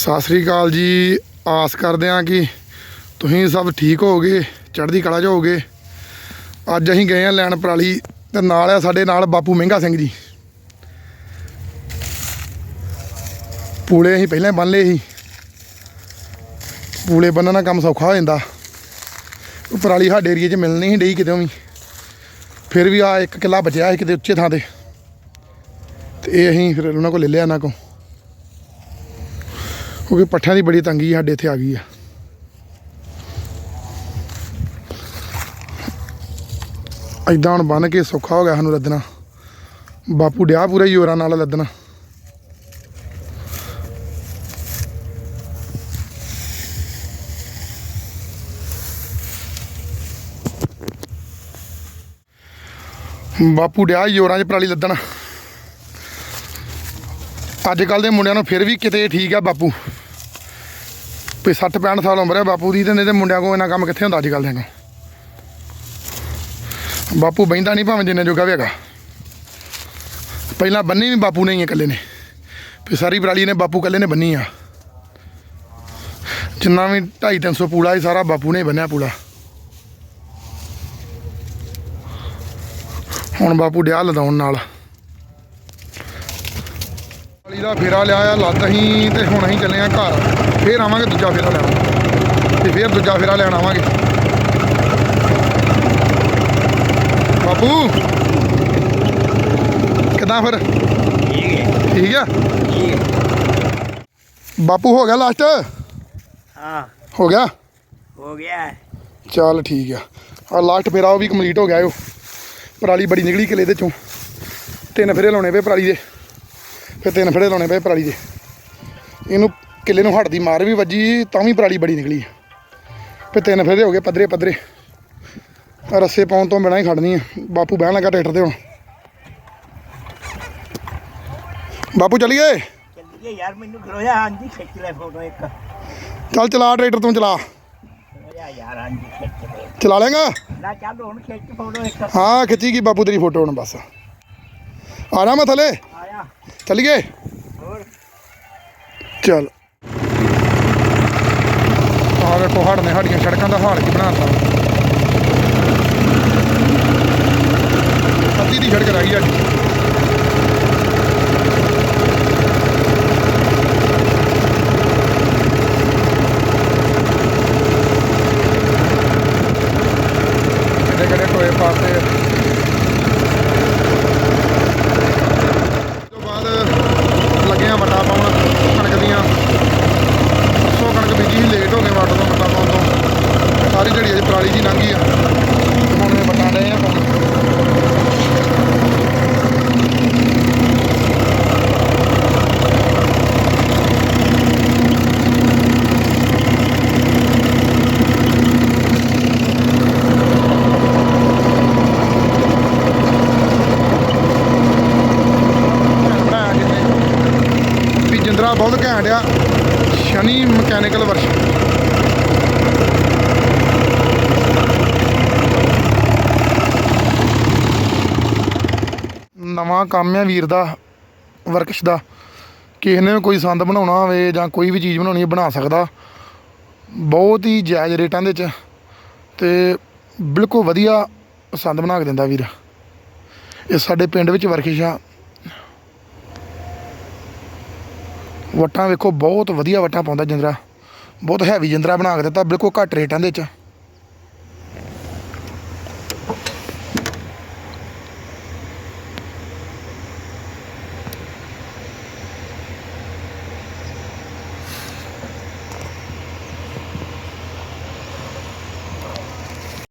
ਸਤਿ ਸ੍ਰੀ ਅਕਾਲ ਜੀ। ਆਸ ਕਰਦੇ ਹਾਂ ਕਿ ਤੁਸੀਂ ਸਭ ਠੀਕ ਹੋਵੋਗੇ, ਚੜ੍ਹਦੀ ਕਲਾ 'ਚ ਹੋਵੋਗੇ। ਅੱਜ ਅਸੀਂ ਗਏ ਆ ਲੈਣ ਪਰਾਲੀ ਤੇ ਨਾਲ ਆ ਸਾਡੇ ਨਾਲ ਬਾਪੂ ਮਹਿੰਗਾ ਸਿੰਘ ਜੀ। ਪੂਲੇ ਅਸੀਂ ਪਹਿਲਾਂ ਹੀ ਬੰਨ ਲਏ ਸੀ। ਪੂਲੇ ਬੰਨਣ ਦਾ ਕੰਮ ਸੌਖਾ ਹੋ ਜਾਂਦਾ। ਪਰਾਲੀ ਸਾਡੇ ਏਰੀਏ 'ਚ ਮਿਲਣੀ ਨਹੀਂ ਡਈ ਕਿਤੇ ਵੀ। ਫਿਰ ਵੀ ਆ ਇੱਕ ਕਿੱਲਾ ਬਚਿਆ ਸੀ ਕਿਤੇ ਉੱਚੇ ਥਾਂ ਤੇ। ਤੇ ਇਹ ਅਸੀਂ ਫਿਰ ਉਹਨਾਂ ਕੋਲ ਲੈ ਲਿਆ ਇਹਨਾਂ ਕੋਲ। ਕਿਉਂਕਿ ਪੱਠਿਆਂ ਦੀ ਬੜੀ ਤੰਗੀ ਸਾਡੇ ਇੱਥੇ ਆ ਗਈ ਆ। ਐਦਾਂ ਹੁਣ ਬੰਨ ਕੇ ਸੌਖਾ ਹੋ ਗਿਆ ਸਾਨੂੰ ਲੱਦਣਾ। ਬਾਪੂ ਡਿਆ ਪੂਰਾ ਹੀ ਜ਼ੋਰਾਂ ਨਾਲ ਲੱਦਣਾ। ਬਾਪੂ ਡਿਆ ਜ਼ੋਰਾਂ 'ਚ ਪਰਾਲੀ ਲੱਦਣਾ। ਅੱਜ ਕੱਲ ਦੇ ਮੁੰਡਿਆਂ ਨੂੰ ਫਿਰ ਵੀ ਕਿਤੇ ਠੀਕ ਆ ਬਾਪੂ। ਵੀ 60 65 ਸਾਲ ਉਮਰ ਹੈ ਬਾਪੂ ਦੀ ਤੇ ਨਹੀਂ ਤੇ ਮੁੰਡਿਆਂ ਕੋਲ ਇੰਨਾ ਕੰਮ ਕਿੱਥੇ ਹੁੰਦਾ ਅੱਜ ਕੱਲ ਦੇ ਨੂੰ ਬਾਪੂ ਬੈਂਦਾ ਨਹੀਂ ਭਾਵੇਂ ਜਿੰਨੇ ਜੋਗਾ ਵੀ ਹੈਗਾ। ਪਹਿਲਾਂ ਬੰਨੀ ਵੀ ਬਾਪੂ ਨੇ ਹੀ ਆ ਇਕੱਲੇ ਨੇ। ਫਿਰ ਸਾਰੀ ਬਰਾਲੀ ਨੇ ਬਾਪੂ ਇਕੱਲੇ ਨੇ ਬੰਨੀ ਆ। ਜਿੰਨਾ ਵੀ 2.5 300 ਪੂੜਾ ਸੀ ਸਾਰਾ ਬਾਪੂ ਨੇ ਹੀ ਬੰਨਿਆ ਪੂੜਾ ਹੁਣ ਬਾਪੂ ਡਿਆ ਲਦਾਉਣ ਨਾਲ। ਵਾਲੀ ਦਾ ਫੇਰਾ ਲਿਆ ਆ ਲੱਦ ਅਸੀਂ ਤੇ ਹੁਣ ਅਸੀਂ ਚੱਲੇ ਆ ਘਰ। ਫੇਰ ਆਵਾਂਗੇ ਦੂਜਾ ਫੇਰਾ ਲੈਣ। ਤੇ ਫੇਰ ਦੂਜਾ ਫੇਰਾ ਲੈਣ ਆਵਾਂਗੇ। ਬਾਪੂ! ਕਿਦਾਂ ਫਿਰ? ਠੀਕ ਆ? ਬਾਪੂ ਹੋ ਗਿਆ ਲਾਸਟ ਹਾਂ। ਹੋ ਗਿਆ? ਹੋ ਗਿਆ। ਚੱਲ ਠੀਕ ਆ। ਆ ਲਾਸਟ ਫੇਰਾ ਉਹ ਵੀ ਕੰਪਲੀਟ ਹੋ ਗਿਆ ਉਹ। ਪਰਾਲੀ ਬੜੀ ਨਿਕਲੀ ਕਿਲੇ ਦੇ ਚੋਂ। ਤਿੰਨ ਫੇਰੇ ਲਾਉਣੇ ਪਏ ਪਰਾਲੀ ਦੇ। ਫਿਰ ਤਿੰਨ ਫੇਰੇ ਲਾਉਣੇ ਪਏ ਪਰਾਲੀ ਦੇ। ਇਹਨੂੰ ਕਿਲੇ ਨੂੰ ਹੱਟ ਦੀ ਮਾਰ ਵੀ ਵੱਜੀ ਤਾਂ ਵੀ ਪਰਾਲੀ ਬੜੀ ਨਿਕਲੀ ਫਿਰ ਤਿੰਨ ਫੇਰੇ ਹੋ ਗਏ ਪੱਧਰੇ ਆਹ ਰੱਸੇ ਪਾਉਣ ਤੋਂ ਬਿਨਾਂ ਹੀ ਖੜਨੀ ਆ। ਬਾਪੂ ਬਹਿਣ ਲੱਗਾ ਟਰੈਕਟਰ ਤੇ ਹੁਣ। ਬਾਪੂ ਚੱਲੀਏ ਚੱਲੀਏ ਯਾਰ ਮੈਨੂੰ ਖਲੋਇਆ ਹਾਂਜੀ ਖਿੱਚ ਲੈ ਫੋਟੋ ਇੱਕ। ਚੱਲ ਚਲਾ ਟਰੈਕਟਰ ਤੂੰ ਚਲਾ। ਯਾਰ ਖਿੱਚ ਲੈ। ਚਲਾ ਲੇਗਾ ਨਾ ਚੱਲ ਹੁਣ ਖਿੱਚ ਫੋਟੋ ਇੱਕ। ਹਾਂ ਖਿੱਚੀ ਗਈ ਬਾਪੂ ਤੇਰੀ ਫੋਟੋ ਹੁਣ ਬਸ। ਆ ਮੈਂ ਥੱਲੇ। ਆਇਆ ਚੱਲੀਏ? ਹੋਰ। ਚੱਲ। ਆ ਵੇਖੋ ਹੜ ਨੇ ਸਾਡੀਆਂ ਸੜਕਾਂ ਦਾ ਹਾਲ ਕੀ ਬਣਾਤਾ। ਅੱਧੀ ਦੀ ਸੜਕ ਰਹਿ ਗਈ ਸਾਡੀ ਕਿਹੜੇ ਕਿਹੜੇ ਟੋਏ ਪਾਤੇ ਆ। ਤੋਂ ਬਾਅਦ ਲੱਗੇ ਆ ਵੱਟਾ ਪਾਉਣ ਕਣਕ ਦੀਆਂ ਪਰਸੋਂ ਕਣਕ ਬੀਜੀ ਸੀ ਲੇਟ ਹੋ ਗਏ ਵੱਟ ਤੋਂ ਵੱਟਾ ਪਾਉਣ ਤੋਂ ਸਾਰੀ ਜਿਹੜੀ ਅਜੇ ਪਰਾਲੀ ਜੀ ਲੰਘੀ ਆ ਤੇ ਹੁਣ ਇਹ ਵੱਟਾਂ ਡਏ ਆ ਪਾਉਣ ਬਣਾਇਆ ਕਿਤੇ ਵੀ ਜਿੰਦਰਾ ਬਹੁਤ ਘੈਂਟ ਆ, ਸ਼ਨੀ ਮਕੈਨੀਕਲ ਵਰਕਸ਼ਾਪ। ਨਵਾਂ ਕੰਮ ਆ ਵੀਰ ਦਾ, ਵਰਕਸ਼ ਦਾ। ਕਿਸੇ ਨੇ ਵੀ ਕੋਈ ਸੰਦ ਬਣਾਉਣਾ ਹੋਵੇ ਜਾਂ ਕੋਈ ਵੀ ਚੀਜ਼ ਬਣਾਉਣੀ ਹੈ ਬਣਾ ਸਕਦਾ। ਬਹੁਤ ਹੀ ਜਾਇਜ਼ ਰੇਟਾਂ ਦੇ ਚ ਤੇ ਬਿਲਕੁਲ ਵਧੀਆ ਸੰਦ ਬਣਾ ਕੇ ਦਿੰਦਾ ਵੀਰ। ਇਹ ਸਾਡੇ ਪਿੰਡ ਵਿੱਚ ਵਰਕਸ਼ ਆ ਵਟਾਂ ਵੇਖੋ, ਬਹੁਤ ਵਧੀਆ ਵਟਾਂ ਪਾਉਂਦਾ ਜਿੰਦਰਾ। ਬਹੁਤ ਹੈਵੀ ਜਿੰਦਰਾ ਬਣਾ ਕੇ ਦਿੱਤਾ, ਬਿਲਕੁਲ ਘੱਟ ਰੇਟਾਂ ਦੇ ਚ